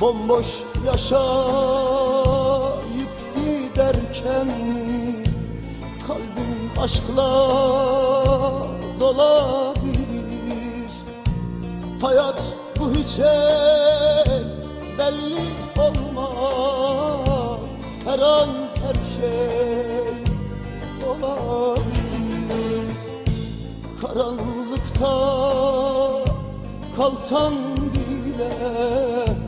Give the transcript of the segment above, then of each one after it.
Bomboş yaşayıp giderken Kalbim aşkla dolabilir Hayat bu hiçe belli olmaz. Her an her şey olabilir Karanlıkta kalsan bile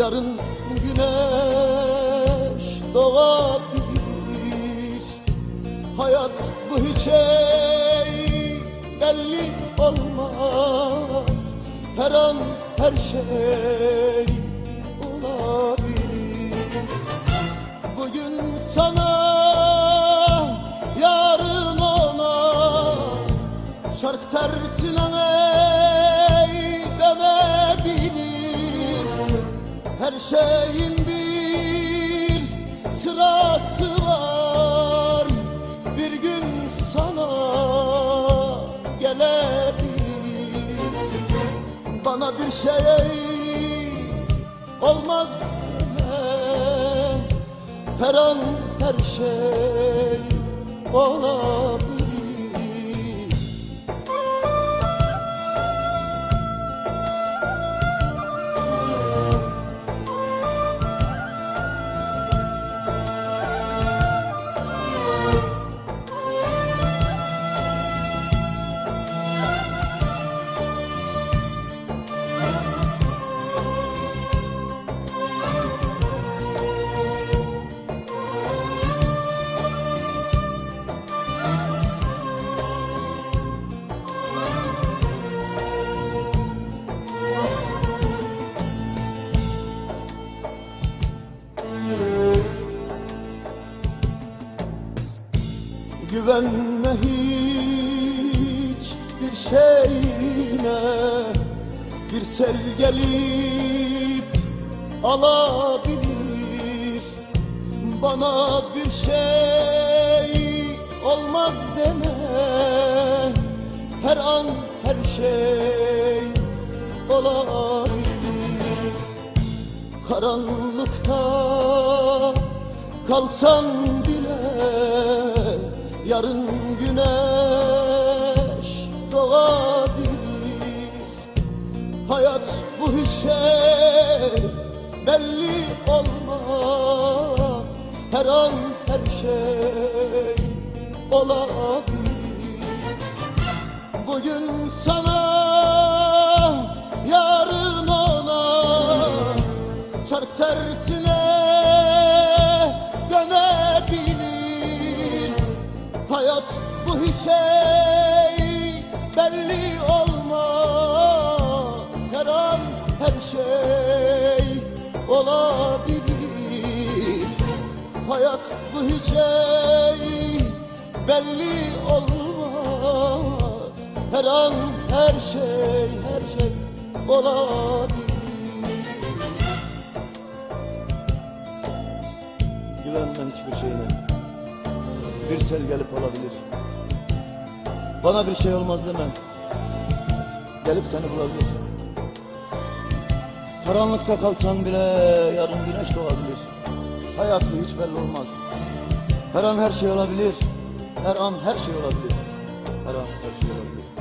Yarın güneş doğabilir. Hayat bu hiçe belli olmaz. Her an her şey olabilir. Bugün sana yarın ona. Şark tersine şeyin bir sırası var Bir gün sana gelebilir. Bana bir şey olmaz Her an her şey olabilir Güvenme hiç bir şeyine Bir sel gelip alabilir. Bana bir şey olmaz deme. Her an her şey olabilir. Karanlıkta kalsan Yarın güneş doğabilir. Hayat bu işe belli olmaz. Her an her şey olabilir. Bugün sana yarın ona. Çark tersine Hayat bu hiçe belli olmaz. Her an her şey her şey olabilir. Güvenme hiçbir şeyine. Bir sel gelip alabilir Bana bir şey olmaz deme. Gelip seni bulabilir. Karanlıkta kalsan bile yarın güneş doğabilir Hayat bu hiç belli olmaz. Her an her şey olabilir. Her an her şey olabilir. Her an her şey olabilir